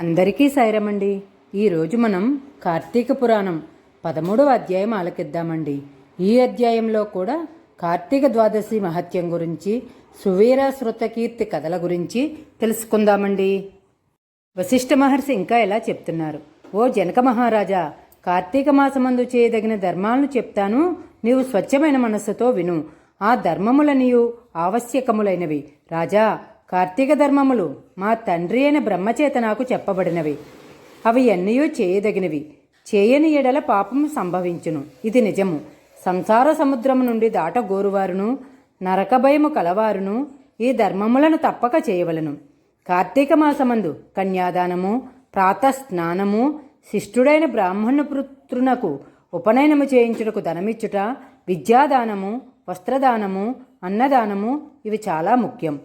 అందరికీ సైరమండి ఈరోజు మనం కార్తీక పురాణం పదమూడవ అధ్యాయం ఆలకిద్దామండి. ఈ అధ్యాయంలో కూడా కార్తీక ద్వాదశి మహత్యం గురించి సువీర శృతకీర్తి కథల గురించి తెలుసుకుందామండి. వశిష్ఠ మహర్షి ఇంకా ఇలా చెప్తున్నారు. ఓ జనక మహారాజా కార్తీక మాసమందు చేయదగిన ధర్మాలను చెప్తాను. నీవు స్వచ్ఛమైన మనస్సుతో విను. ఆ ధర్మములనియు ఆవశ్యకములైనవి. రాజా కార్తీక ధర్మములు మా తండ్రి అయిన బ్రహ్మచేత నాకు చెప్పబడినవి. అవి ఎన్నయూ చేయదగినవి. చేయని ఎడల పాపము సంభవించును. ఇది నిజము. సంసార సముద్రము నుండి దాటగోరువారును నరకభయము కలవారును ఈ ధర్మములను తప్పక చేయవలను. కార్తీక మాసమందు కన్యాదానము ప్రాతస్నానము శిష్టుడైన బ్రాహ్మణ పుత్రునకు ఉపనయనము చేయించుటకు ధనమిచ్చుట విద్యాదానము వస్త్రదానము అన్నదానము ఇవి చాలా ముఖ్యం.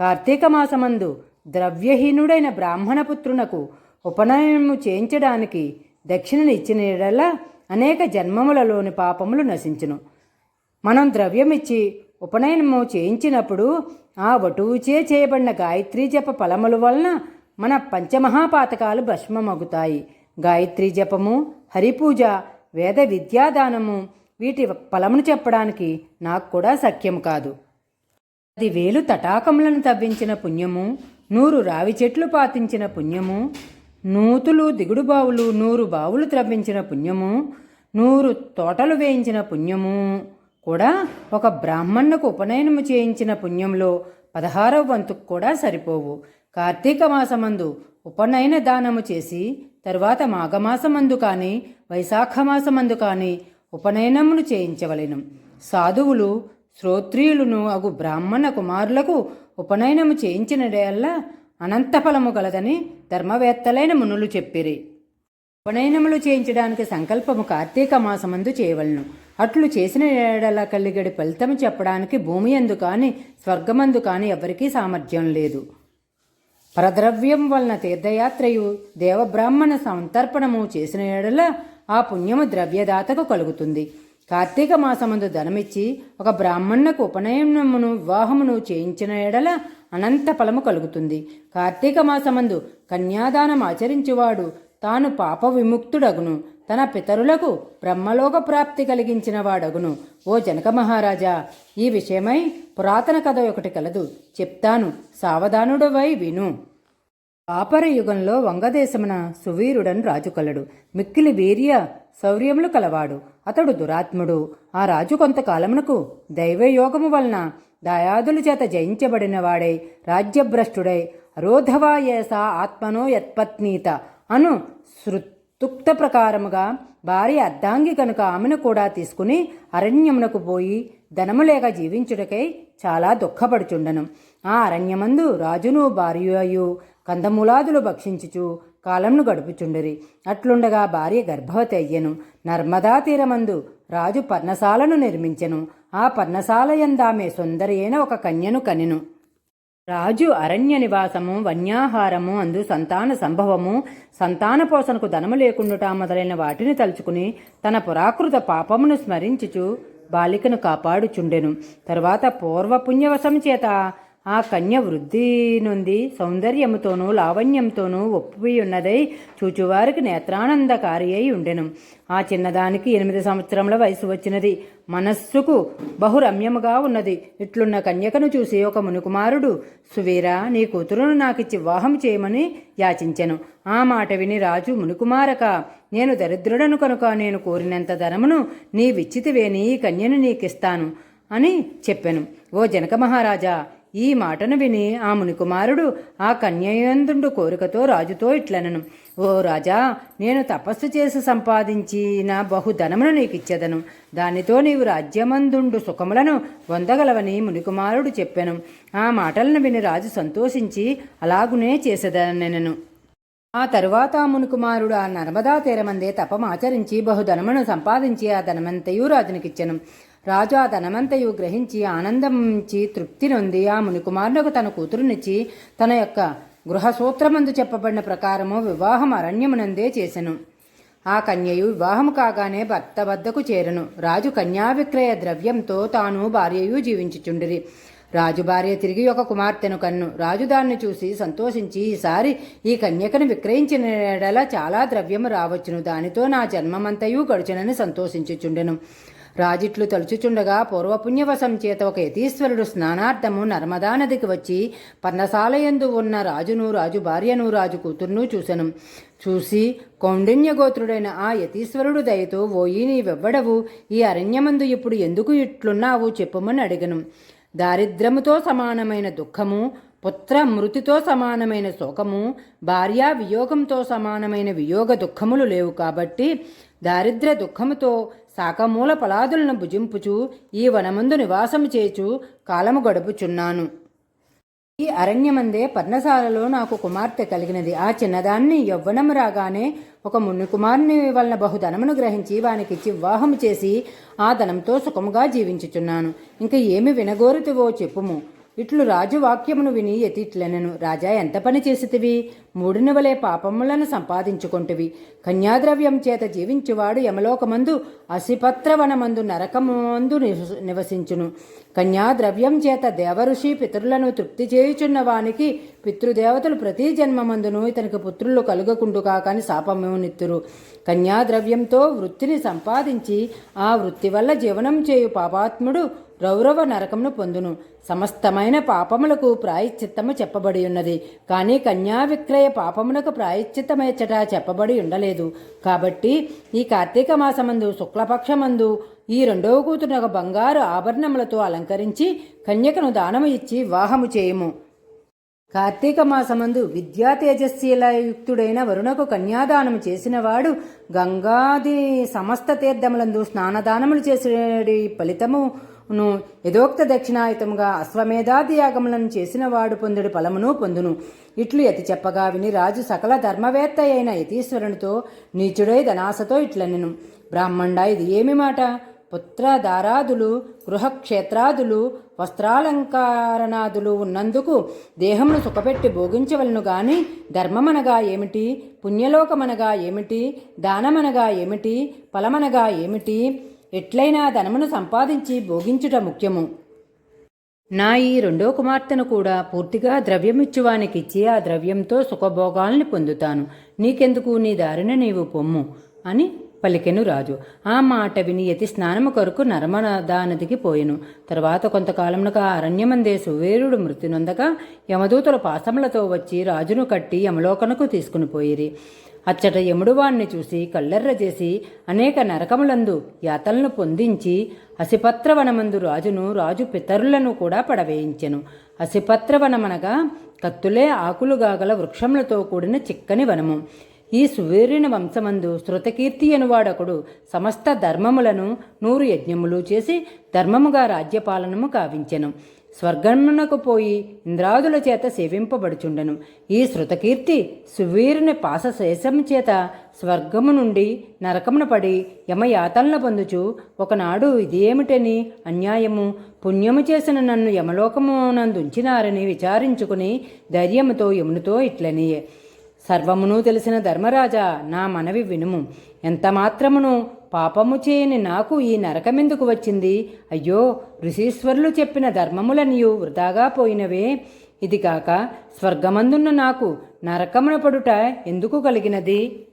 కార్తీక మాసమందు ద్రవ్యహీనుడైన బ్రాహ్మణ పుత్రునకు ఉపనయనము చేయించడానికి దక్షిణనిచ్చిన అనేక జన్మములలోని పాపములు నశించును. మనం ద్రవ్యమిచ్చి ఉపనయనము చేయించినప్పుడు ఆ వటువుచే చేయబడిన గాయత్రీ జప ఫలముల వలన మన పంచమహాపాతకాలు భస్మమగుతాయి. గాయత్రీ జపము హరిపూజ వేద విద్యాదానము వీటి ఫలమును చెప్పడానికి నాకు కూడా సఖ్యం కాదు. పది వేలు తటాకములను తవ్వించిన పుణ్యము నూరు రావి చెట్లు పాతించిన పుణ్యము నూతులు దిగుడు బావులు నూరు బావులు త్రవ్వించిన పుణ్యము నూరు తోటలు వేయించిన పుణ్యము కూడా ఒక బ్రాహ్మణుకు ఉపనయనము చేయించిన పుణ్యంలో పదహారవ వంతుకు కూడా సరిపోవు. కార్తీక మాసమందు ఉపనయన దానము చేసి తరువాత మాఘమాసమందు కానీ వైశాఖ మాసమందు కానీ ఉపనయనమును చేయించవలెను. సాధువులు శ్రోత్రియులను అగు బ్రాహ్మణ కుమారులకు ఉపనయనము చేయించినడల్లా అనంత అనంతఫలము గలదని ధర్మవేత్తలైన మునులు చెప్పిరి. ఉపనయనములు చేయించడానికి సంకల్పము కార్తీక మాసమందు చేయవలను. అట్లు చేసిన ఏడల కలిగడి ఫలితము చెప్పడానికి భూమి ఎందు కాని స్వర్గమందు కాని ఎవరికీ సామర్థ్యం లేదు. పరద్రవ్యం వలన తీర్థయాత్రయు దేవబ్రాహ్మణ సంతర్పణము చేసిన ఏడల ఆ పుణ్యము ద్రవ్యదాతకు కలుగుతుంది. కార్తీక మాసమందు ధనమిచ్చి ఒక బ్రాహ్మణుకు ఉపనయనమును వివాహమును చేయించిన ఎడల అనంత ఫలము కలుగుతుంది. కార్తీక మాసమందు కన్యాదానం ఆచరించువాడు తాను పాప విముక్తుడగును తన పితరులకు బ్రహ్మలోక ప్రాప్తి కలిగించిన వాడగును ఓ జనక మహారాజా ఈ విషయమై పురాతన కథ ఒకటి కలదు. చెప్తాను సావధానుడవై విను. పాపర యుగంలో వంగదేశమున సువీరుడన్ రాజు కలడు. మిక్కిలి వీర్య శౌర్యములు కలవాడు. అతడు దురాత్ముడు. ఆ రాజు కొంతకాలమునకు దైవయోగము వలన దాయాదుల చేత జయించబడినవాడై రాజ్యభ్రష్టుడై రాజ్యభ్రష్టుడై ఏస ఆత్మనో యత్పత్నీత అను శృతుక్త ప్రకారముగా భార్య అర్ధాంగి కనుక ఆమెను కూడా తీసుకుని అరణ్యమునకు పోయి ధనము లేక జీవించుటకై చాలా దుఃఖపడుచుండను. ఆ అరణ్యమందు రాజును భార్యయు కందమూలాదులు భక్షించుచు కాలంను గడుపుచుండిరి. అట్లుండగా భార్య గర్భవతి అయ్యెను. నర్మదా తీరమందు రాజు పర్ణశాలను నిర్మించెను. ఆ పర్ణశాలయందామె యందామె ఒక కన్యను కనెను. రాజు అరణ్య నివాసము వన్యాహారము అందు సంతాన సంభవము సంతాన పోషణకు ధనము లేకుండుట మొదలైన వాటిని తలుచుకుని తన పురాకృత పాపమును స్మరించుచు బాలికను కాపాడుచుండెను. తరువాత పూర్వపుణ్యవశం చేత ఆ కన్య వృద్ధి నుండి సౌందర్యముతోనూ లావణ్యంతోనూ ఒప్పి ఉన్నదై చూచువారికి నేత్రానందకారి అయి ఉండెను. ఆ చిన్నదానికి ఎనిమిది సంవత్సరముల వయసు వచ్చినది. మనస్సుకు బహురమ్యముగా ఉన్నది. ఇట్లున్న కన్యకను చూసి ఒక మునుకుమారుడు సువీర నీ కూతురును నాకిచ్చి వివాహం చేయమని యాచించెను. ఆ మాట విని రాజు మునుకుమారక నేను దరిద్రుడను కనుక నేను కోరినంత ధనమును నీ విచ్చితివేని ఈ కన్యను నీకిస్తాను అని చెప్పెను. ఓ జనక మహారాజా ఈ మాటను విని ఆ మునికుమారుడు ఆ కన్యయందుండు కోరికతో రాజుతో ఇట్లనను. ఓ రాజా నేను తపస్సు చేసి సంపాదించిన బహుధనమును ఇచ్చేదను దానితో నీవు రాజ్యమందుండు సుఖములను పొందగలవని మునికుమారుడు చెప్పెను. ఆ మాటలను విని రాజు సంతోషించి అలాగునే చేసేదనెనను. ఆ తరువాత ఆ మునికుమారుడు ఆ నర్మదా తీరమందే తపమాచరించి బహుధనమును సంపాదించి ఆ ధనమంతయు రాజునికిచ్చెను. రాజు ఆ ధనమంతయు గ్రహించి ఆనందించి తృప్తి నొంది ఆ మునికుమారునకు తన కూతురునిచ్చి తన యొక్క గృహసూత్రమందు చెప్పబడిన ప్రకారము వివాహం అరణ్యమునందే చేసెను. ఆ కన్యయు వివాహము కాగానే భర్త వద్దకు చేరను. రాజు కన్యా విక్రయ ద్రవ్యంతో తాను భార్యయు జీవించుచుండిరి. రాజు భార్య తిరిగి ఒక కుమార్తెను కన్ను. రాజు దాన్ని చూసి సంతోషించి ఈసారి ఈ కన్యకను విక్రయించిన ఎడల చాలా ద్రవ్యము రావచ్చును. దానితో నా జన్మమంతయు గడుచునని సంతోషించుచుండెను. రాజిట్లు తలుచుచుండగా పూర్వపుణ్యవశం చేత ఒక యతీశ్వరుడు స్నానార్థము నర్మదా నదికి వచ్చి పర్ణశాలయందు ఉన్న రాజును రాజు భార్యను రాజు కూతుర్ను చూసెను. చూసి కౌండిన్యగోత్రుడైన ఆ యతీశ్వరుడు దయతో ఓయి నీవెవ్వడవు? ఈ అరణ్యమందు ఇప్పుడు ఎందుకు ఇట్లున్నావు? చెప్పుమని అడిగను. దారిద్రముతో సమానమైన దుఃఖము పుత్ర మృతితో సమానమైన శోకము భార్యా వియోగంతో సమానమైన వియోగ దుఃఖములు లేవు కాబట్టి దారిద్ర్య దుఃఖముతో శాకమూల పలాదులను భుజింపుచు ఈ వనమందు నివాసము చేచు కాలము గడుపుచున్నాను. ఈ అరణ్యమందే పర్ణశాలలో నాకు కుమార్తె కలిగినది. ఆ చిన్నదాన్ని యవ్వనము రాగానే ఒక మున్ని కుమారుని వలన బహుధనమును గ్రహించి వానికిచ్చి వివాహము చేసి ఆ ధనంతో సుఖముగా జీవించుచున్నాను. ఇంకా ఏమి వినగోరుతివో చెప్పుము. ఇట్లు రాజు వాక్యమును విని ఎతిట్లెనను రాజా ఎంత పని చేసితివి? మూడిని వలె పాపములను సంపాదించుకొంటివి. కన్యాద్రవ్యం చేత జీవించువాడు యమలోకమందు అసిపత్రవనమందు నరకమందు నివసించును. కన్యాద్రవ్యం చేత దేవఋషి పితరులను తృప్తి చేయుచున్న వానికి పితృదేవతలు ప్రతి జన్మమందును ఇతనికి పుత్రులు కలుగకుండు కాకని శాపమునిత్తురు కన్యాద్రవ్యంతో వృత్తిని సంపాదించి ఆ వృత్తి వల్ల జీవనం చేయు పాపాత్ముడు రౌరవ నరకమును పొందును. సమస్తమైన పాపములకు ప్రాయశ్చిత్తము చెప్పబడి ఉన్నది. కానీ కన్యా విక్రయ పాపమునకు ప్రాయశ్చిత్తమేచ్చట చెప్పబడి ఉండలేదు. కాబట్టి ఈ కార్తీక మాసమందు శుక్లపక్షమందు ఈ రెండవ కూతురు బంగారు ఆభరణములతో అలంకరించి కన్యకను దానము ఇచ్చి వివాహము చేయము. కార్తీక మాసమందు విద్యా తేజస్శీలయుక్తుడైన వరుణకు కన్యాదానము చేసినవాడు గంగాది సమస్త తీర్థములందు స్నానదానములు చేసే ఫలితము ను యథోక్త దక్షిణాయుతముగా అశ్వమేధాది యాగములను చేసిన వాడు పొందుడు ఫలమును పొందును. ఇట్లు యతి చెప్పగా విని రాజు సకల ధర్మవేత్త అయిన యతీశ్వరునితో నీచుడై ధనాసతో ఇట్లనెను. బ్రాహ్మణ ఇది ఏమి మాట? పుత్ర దారాదులు గృహక్షేత్రాదులు వస్త్రాలంకారణాదులు ఉన్నందుకు దేహమును సుఖపెట్టి భోగించవలను గాని ధర్మమనగా ఏమిటి? పుణ్యలోకమనగా ఏమిటి? దానమనగా ఏమిటి? ఫలమనగా ఏమిటి? ఎట్లయినా ధనమును సంపాదించి భోగించుట ముఖ్యము. నా ఈ రెండో కుమార్తెను కూడా పూర్తిగా ద్రవ్యమిచ్చువానికిచ్చి ఆ ద్రవ్యంతో సుఖభోగాల్ని పొందుతాను. నీకెందుకు నీ దారిన నీవు పొమ్ము? అని పలికెను రాజు. ఆ మాట విని యతి స్నానము కొరకు నర్మదా నదికి పోయెను. తర్వాత కొంతకాలమునకు ఆ అరణ్యమందే సువేరుడు మృతి నొందగా యమదూతల పాసములతో వచ్చి రాజును కట్టి యమలోకనకు తీసుకుని పోయిరి. అచ్చట యముడువాణ్ణి చూసి కళ్ళెర్ర చేసి అనేక నరకములందు యాతలను పొందించి అసిపత్రవనమందు రాజును రాజు పితరులను కూడా పడవేయించెను. అసిపత్రవనమనగా కత్తులే ఆకులుగాగల వృక్షములతో కూడిన చిక్కని వనము. ఈ సువీర్యుని వంశమందు శృతకీర్తి అనువాడకుడు సమస్త ధర్మములను నూరు యజ్ఞములు చేసి ధర్మముగా రాజ్యపాలనము కావించెను. స్వర్గమునకు పోయి ఇంద్రాదుల చేత సేవింపబడుచుండెను. ఈ శృతకీర్తి సువీరుని పాసశేషము చేత స్వర్గము నుండి నరకమున పడి యమయాతలను పొందుచు ఒకనాడు ఇదేమిటని అన్యాయము పుణ్యము చేసిన నన్ను యమలోకమునందుంచినారని విచారించుకుని ధైర్యముతో యమునితో ఇట్లని సర్వమును తెలిసిన ధర్మరాజా నా మనవి వినుము. ఎంత మాత్రమును పాపము చేయని నాకు ఈ నరకమెందుకు వచ్చింది? అయ్యో ఋషీశ్వరులు చెప్పిన ధర్మములనియు వృధాగా పోయినవే. ఇది కాక స్వర్గమందున్న నాకు నరకమున పడుట ఎందుకు కలిగినది?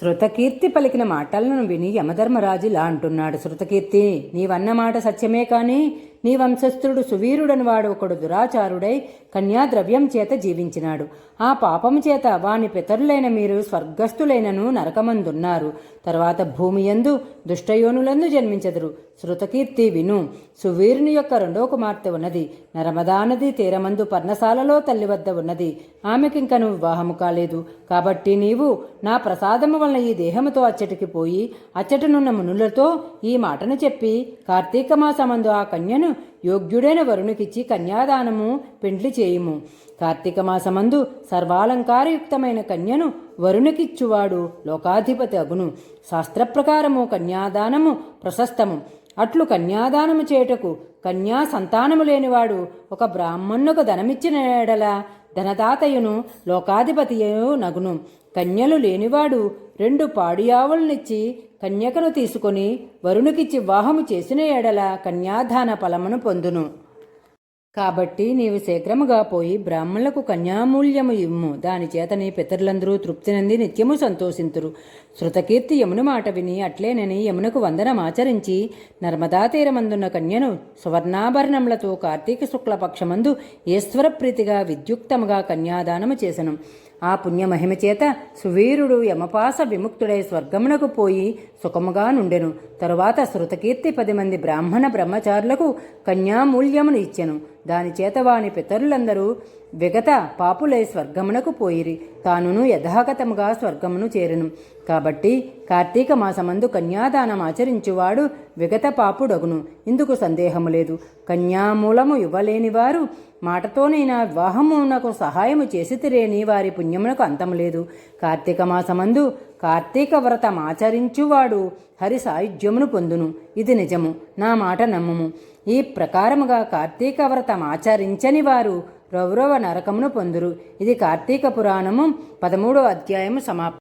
శృతకీర్తి పలికిన మాటలను విని యమధర్మరాజు ఇలా అంటున్నాడు. శృతకీర్తి నీవన్న మాట సత్యమే కానీ నీ వంశస్థుడు సువీరుడని వాడు ఒకడు దురాచారుడై కన్యాద్రవ్యం చేత జీవించినాడు. ఆ పాపము చేత వాని పితరులైన మీరు స్వర్గస్థులైనను నరకమందున్నారు. తర్వాత భూమి యందు దుష్టయోనులందు జన్మించదురు. శృతకీర్తి విను. సువీరుని యొక్క రెండో కుమార్తె ఉన్నది. నర్మదా నది తీరమందు పర్ణశాలలో తల్లి వద్ద ఉన్నది. ఆమెకింకను వివాహము కాలేదు. కాబట్టి నీవు నా ప్రసాదము వలన ఈ దేహముతో అచ్చటికి పోయి అచ్చటనున్న మునులతో ఈ మాటను చెప్పి కార్తీక మాసమందు ఆ కన్యను యోగ్యుడైన వరుణికిచ్చి కన్యాదానము పెండ్లి చేయుము. కార్తీక మాసమందు సర్వాలంకారయుక్తమైన కన్యను వరుణికిచ్చువాడు లోకాధిపతి అగును. శాస్త్రప్రకారము కన్యాదానము ప్రశస్తము. అట్లు కన్యాదానము చేయుటకు కన్యా సంతానము లేనివాడు ఒక బ్రాహ్మణుకు ధనమిచ్చిన ఎడల ధనదాతయును లోకాధిపతియు నగును. కన్యలు లేనివాడు రెండు పాడియావులనిచ్చి కన్యకను తీసుకొని వరుణుకిచ్చి వివాహము చేసిన ఎడల కన్యాదాన ఫలమును పొందును. కాబట్టి నీవు శీఘ్రముగా పోయి బ్రాహ్మణులకు కన్యామూల్యము ఇమ్ము దాని చేతని పితరులందరూ తృప్తినంది నిత్యము సంతోషింతురు. శృతకీర్తి యమున మాట విని అట్లేనని యమునకు వందనమాచరించి నర్మదా తీరమందున్న కన్యను సువర్ణాభరణములతో కార్తీక శుక్ల పక్షమందు విద్యుక్తముగా కన్యాదానము చేసెను. ఆ పుణ్యమహిమ చేత సువీరుడు యమపాస విముక్తుడై స్వర్గమునకు పోయి సుఖముగా నుండెను. తరువాత శృతకీర్తి పది మంది బ్రాహ్మణ బ్రహ్మచారులకు కన్యామూల్యమును ఇచ్చెను. దానిచేత వాని పితరులందరూ విగత పాపులై స్వర్గమునకు పోయిరి. తానును యథాగతముగా స్వర్గమును చేరెను. కాబట్టి కార్తీక మాసమందు కన్యాదానం ఆచరించువాడు విగత పాపుడగును. ఇందుకు సందేహము లేదు. కన్యామూలము ఇవ్వలేని వారు మాటతోనైనా వివాహమునకు సహాయము చేసి తిరేని వారి పుణ్యమునకు అంతము లేదు. కార్తీక మాసమందు కార్తీక వ్రతం ఆచరించువాడు హరి సాయుధ్యమును పొందును. ఇది నిజము. నా మాట నమ్మము. ఈ ప్రకారముగా కార్తీక వ్రతం ఆచరించని వారు రౌరవ నరకమును పొందురు. ఇది కార్తీక పురాణము పదమూడో అధ్యాయము సమాప్తం.